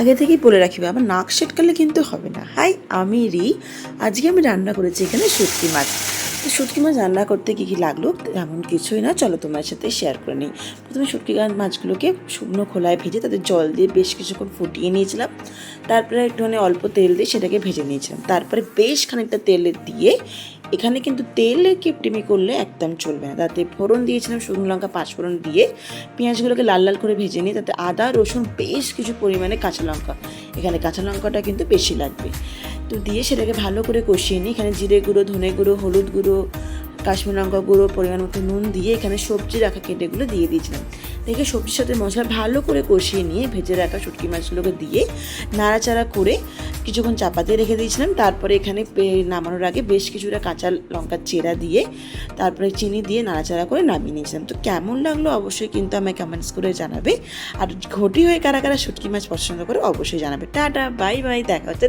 আগে থেকেই বলে রাখিবে, আমার নাক সেটকালে কিন্তু হবে না। হাই, আমি রি, আজকে আমি রান্না করেছি এখানে শুটকি মাছ। তো শুটকি মাছ রান্না করতে কী কী লাগল? এমন কিছুই না, চলো তোমার সাথে শেয়ার করে নিই। প্রথমে শুটকি মাছগুলোকে শুকনো খোলায় ভেজে তাদের জল দিয়ে বেশ কিছুক্ষণ ফুটিয়ে নিয়েছিলাম। তারপরে একটুখানি অল্প তেল দিয়ে সেটাকে ভেজে নিয়েছিলাম। তারপরে বেশ খানিকটা তেল দিয়ে এখানে কিন্তু তেলে কিপটিমি করলে একদম চলবে না। তাতে ফোড়ন দিয়েছিলাম, শুকনো লঙ্কা, পাঁচ ফোড়ন দিয়ে পেঁয়াজগুলোকে লাল লাল করে ভেজে নিয়ে তাতে আদা, রসুন, বেশ কিছু পরিমাণে কাঁচা লঙ্কা। এখানে কাঁচা লঙ্কাটা কিন্তু বেশি লাগবে। তো দিয়ে সেটাকে ভালো করে কষিয়ে নিই এখানে জিরে গুঁড়ো, ধনে গুঁড়ো, হলুদ গুঁড়ো, কাশ্মীর লঙ্কা গুঁড়ো, পরিমাণ মতো নুন দিয়ে এখানে সবজি রাখা কেটেগুলো দিয়ে দিয়েছিলাম। দেখে সবজির সাথে মশলা ভালো করে কষিয়ে নিয়ে ভেজে রাখা শুটকি মাছগুলোকে দিয়ে নাড়াচাড়া করে কিছুক্ষণ চাপাতে রেখে দিয়েছিলাম। তারপরে এখানে নামানোর আগে বেশ কিছুটা কাঁচা লঙ্কার চেরা দিয়ে, তারপরে চিনি দিয়ে নাড়াচাড়া করে নামিয়ে নিয়েছিলাম। তো কেমন লাগল অবশ্যই কিন্তু আমায় কমেন্টস করে জানাবে। আর ঘটি হয়ে কারা কারা শুটকি মাছ পছন্দ করে অবশ্যই জানাবে। টাটা বাই বাই দেখা হচ্ছে